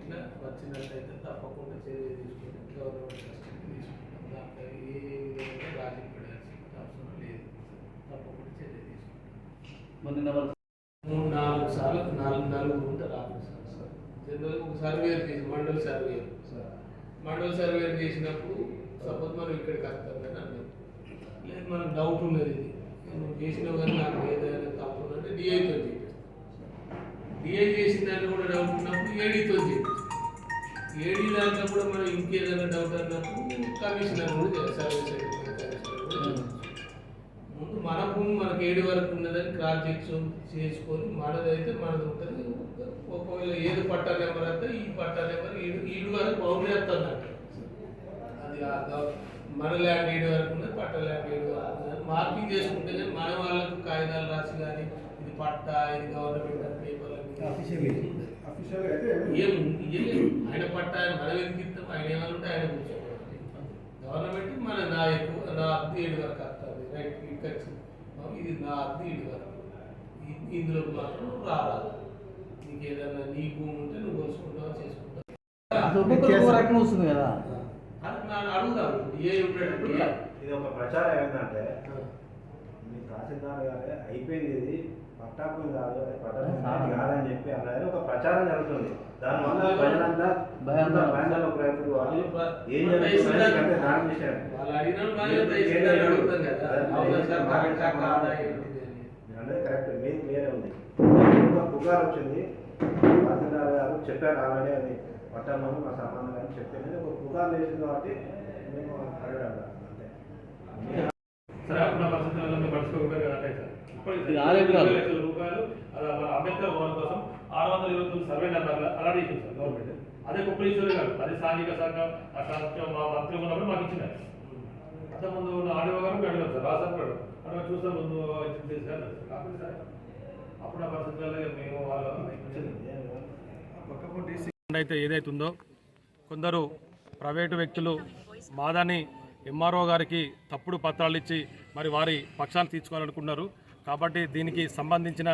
ఇట్లా వచ్చినట్లయితే తప్పకుండా చర్య తీసుకుంటే గవర్నమెంట్ కస్టడీ తీసుకుంటాం. దాంట్లో ఏ విధంగా రాజీ పడాల్సిన అవసరం లేదు. తప్పకుండా చర్య తీసుకుంటాం. మూడు నాలుగు సార్లు నాలుగు నాలుగు ఉంటే రాదు సార్. సార్ జనరల్గా ఒక సర్వేర్ చేసి మండల్ సర్వేర్ మండల్ సర్వేర్ చేసినప్పుడు సపోజ్ మనం ఇక్కడికి వస్తాం కానీ అన్నాం లేదు మనకు డౌట్ ఉన్నది ఇది. నువ్వు కానీ నాకు ఏదైనా తప్పు ఉందంటే డిఐతో చేపిస్తాం డిఐ చేసిన దాన్ని కూడా డౌట్ ఉన్నప్పుడు ఏడీతో చేపిస్తాం ఏడీ దాంట్లో కూడా మనం ఇంకేదైనా డౌట్ అన్నప్పుడు కమిషనర్ కూడా చేస్తారు సర్వీస్ ముందు మన భూమి మనకి ఏడు వరకు ఉన్నదని క్రాస్ చెక్స్ చేసుకొని మనదైతే మనది ఉంటుంది. ఒకవేళ ఏది పట్టా నెంబర్ అయితే ఈ పట్టా నెంబర్ ఈడు ఈడు వరకు బౌండరీ వస్తుంది అంట అది మన ల్యాండ్ ఏడు వరకు ఉన్నది పట్ట ల్యాండ్ ఏడు వరకు మార్కింగ్ చేసుకుంటే మన వాళ్ళకు కాగితాలు రాసి కానీ ఇది పట్టా ఇది గవర్నమెంట్ పేపర్ల ఏం ఆయన పట్టా ఆయన మనం ఎందుకు ఇస్తాం ఆయన ఏమైనా ఉంటే ఆయన కూర్చోవాలి గవర్నమెంట్ మన నా ఎక్కువ నా అద్దె ఏడు వరకు వస్తుంది రైట్ వచ్చింది. అవును, ఇది నా అద్దె ఏడు వరకు. ఇందులో మాత్రం నువ్వు రారాదు. నీకు ఏదైనా నీ భూమి ఉంటే నువ్వు కొలుసుకుంటావా చేసుకుంటావు? వస్తుంది కదా. అడుగుదాం ఏ ఉంటాడు ఇది ఒక ప్రచారం ఏంటంటే మీ తహసీల్దార్ గారే అయిపోయింది ఇది. పట్టాపం కాదు పట్టాపం కాదని చెప్పి అన్నది ఒక ప్రచారం జరుగుతుంది. దానివల్ల ప్రజలంతా భయాందోళన. భయాందోళన ప్రయత్నం వాళ్ళు ఏం వాళ్ళు జరుగుతుంది అంటే దాని విషయం సార్? కరెక్టా మీది వేరే ఉంది. ఒక పుకార్ వచ్చింది. తహసీల్దార్ గారు చెప్పారు ఆల్రెడీ అది. పట్టామని మా సంబంధం అని చెప్పింది ఒక పుకార్ వేసింది కాబట్టి మేము అడగడం అంతే. సరే అప్పుడు పరిస్థితుల్లో పడుచుకోకపోయారు లక్షల రూపాయలు అంబేద్కర్ భవన్ కోసం ఆరు వందల ఇరవై తొమ్మిది సర్వే నెంబర్లు సార్ గవర్నమెంట్. అదే కుప్పలీశ్వరి గారు అది శాఖ మా మంత్రి ఉన్నప్పుడు మాకు ఇచ్చినారు. అంత ముందు ఉన్న ఆడియో గారు సార్ రాసారు కూడా అక్కడ చూస్తే ముందు ఇచ్చింది సార్ అప్పుడు ఆ పరిస్థితుల్లో మేము వాళ్ళు అయితే ఏదైతే ఉందో కొందరు ప్రైవేటు వ్యక్తులు మాదాని ఎంఆర్ఓ గారికి తప్పుడు పత్రాలు ఇచ్చి మరి వారి పక్షాన్ని తీర్చుకోవాలనుకున్నారు కాబట్టి దీనికి సంబంధించిన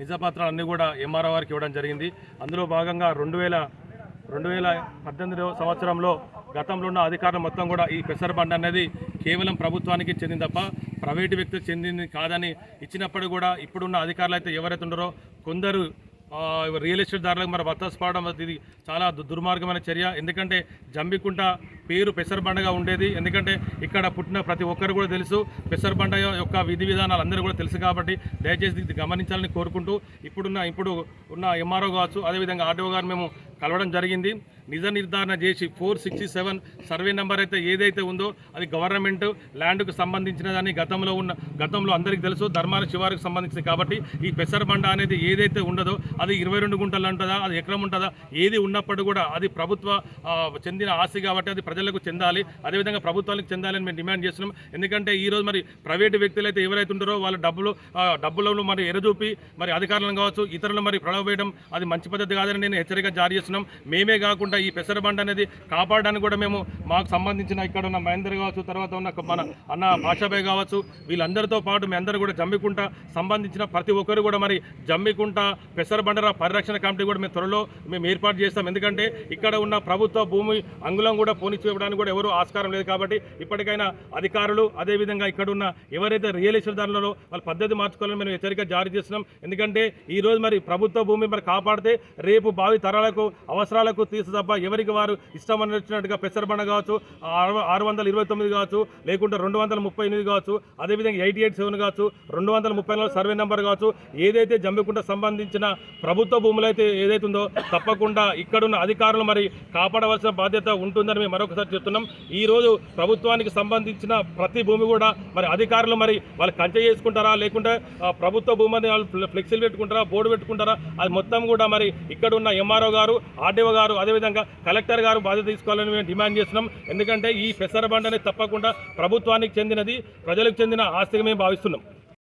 నిజపత్రాలన్నీ కూడా ఎంఆర్ఓ వారికి ఇవ్వడం జరిగింది. అందులో భాగంగా రెండు వేల రెండు వేల పద్దెనిమిదవ సంవత్సరంలో గతంలో ఉన్న అధికారులు మొత్తం కూడా ఈ పెసర బండ్ అనేది కేవలం ప్రభుత్వానికి చెందింది తప్ప ప్రైవేటు వ్యక్తికి చెందింది కాదని ఇచ్చినప్పుడు కూడా ఇప్పుడున్న అధికారులు అయితే ఎవరైతే ఉన్నారో కొందరు రియల్ ఎస్టేట్ దారులకు మరి వత్తసుకోవడం ఇది చాలా దుర్మార్గమైన చర్య. ఎందుకంటే జంబికుంట పేరు పెసరబండగా ఉండేది. ఎందుకంటే ఇక్కడ పుట్టిన ప్రతి ఒక్కరు కూడా తెలుసు. పెసరబండ యొక్క విధి విధానాలు అందరూ కూడా తెలుసు కాబట్టి దయచేసి ఇది గమనించాలని కోరుకుంటూ ఇప్పుడున్న ఇప్పుడు ఉన్న ఎంఆర్ఓ కావచ్చు అదేవిధంగా ఆర్డీఓ గారు మేము కలవడం జరిగింది. నిజ నిర్ధారణ చేసి four sixty seven survey number అయితే ఏదైతే ఉందో అది గవర్నమెంట్ ల్యాండ్కు సంబంధించినదని గతంలో ఉన్న గతంలో అందరికీ తెలుసు ధర్మాల శివారికి సంబంధించింది కాబట్టి ఈ పెసరబండ అనేది ఏదైతే ఉండదో అది ఇరవై రెండు గుంటలు ఉంటుందా అది ఎకరం ఉంటుందా ఏది ఉన్నప్పుడు కూడా అది ప్రభుత్వ చెందిన ఆస్తి కాబట్టి అది ప్రజలకు చెందాలి అదేవిధంగా ప్రభుత్వానికి చెందాలని మేము డిమాండ్ చేస్తున్నాం. ఎందుకంటే ఈరోజు మరి ప్రైవేటు వ్యక్తులు అయితే ఎవరైతే ఉంటారో వాళ్ళ డబ్బులు డబ్బులను మరి ఎరజూపి మరి అధికారులను కావచ్చు ఇతరులు మరి ప్రలోభేయడం అది మంచి పద్ధతి కాదని నేను హెచ్చరిక జారీ చేస్తున్నాం. మేమే కాకుండా ఈ పెసరబండ అనేది కాపాడడానికి కూడా మేము మాకు సంబంధించిన ఇక్కడ ఉన్న మహేందర్ కావచ్చు తర్వాత ఉన్న మన అన్న భాషాభాయ్ కావచ్చు వీళ్ళందరితో పాటు మీ అందరూ కూడా జమ్మికుంట సంబంధించిన ప్రతి ఒక్కరు కూడా మరి జమ్మికుంట పెసరబండర పరిరక్షణ కమిటీ కూడా మేము త్వరలో మేము ఏర్పాటు చేస్తాం. ఎందుకంటే ఇక్కడ ఉన్న ప్రభుత్వ భూమి అంగుళం కూడా పోనిచ్చివ్వడానికి కూడా ఎవరు ఆస్కారం లేదు కాబట్టి ఇప్పటికైనా అధికారులు అదేవిధంగా ఇక్కడ ఉన్న ఎవరైతే రియల్ ఎస్టేట్ దారులలో వాళ్ళ పద్ధతి మార్చుకోవాలని మేము హెచ్చరిక జారీ చేస్తున్నాం. ఎందుకంటే ఈరోజు మరి ప్రభుత్వ భూమి మరి కాపాడితే రేపు భావి తరాలకు అవసరాలకు తీసు తప్ప ఎవరికి వారు ఇష్టం వచ్చినట్టుగా పెసరబండ కావచ్చు ఆరు వందల ఇరవై తొమ్మిది కావచ్చు లేకుంటే రెండు వందల ముప్పై ఎనిమిది కావచ్చు అదేవిధంగా ఎయిటీ ఎయిట్ సెవెన్ కావచ్చు రెండు వందల ముప్పై నాలుగు సర్వే నెంబర్ కావచ్చు ఏదైతే జమ్మికుంట సంబంధించిన ప్రభుత్వ భూములు అయితే ఏదైతే ఉందో తప్పకుండా ఇక్కడున్న అధికారులు మరి కాపాడవలసిన బాధ్యత ఉంటుందని మేము మరొకసారి చెప్తున్నాం. ఈ రోజు ప్రభుత్వానికి సంబంధించిన ప్రతి భూమి కూడా మరి అధికారులు మరి వాళ్ళు కంచె చేసుకుంటారా లేకుంటే ప్రభుత్వ ప్రభుత్వ భూమిని వాళ్ళు ఫ్లెక్సీలు పెట్టుకుంటారా బోర్డు పెట్టుకుంటారా అది మొత్తం కూడా మరి ఇక్కడ ఉన్న ఎంఆర్ఓ గారు ఆర్డీఓ గారు అదేవిధంగా కలెక్టర్ గారు బాధ్యత తీసుకోవాలని మేము డిమాండ్ చేస్తున్నాం. ఎందుకంటే ఈ పెసరబండ అనేది తప్పకుండా ప్రభుత్వానికి చెందినది ప్రజలకు చెందిన ఆస్తిగా మేము భావిస్తున్నాం.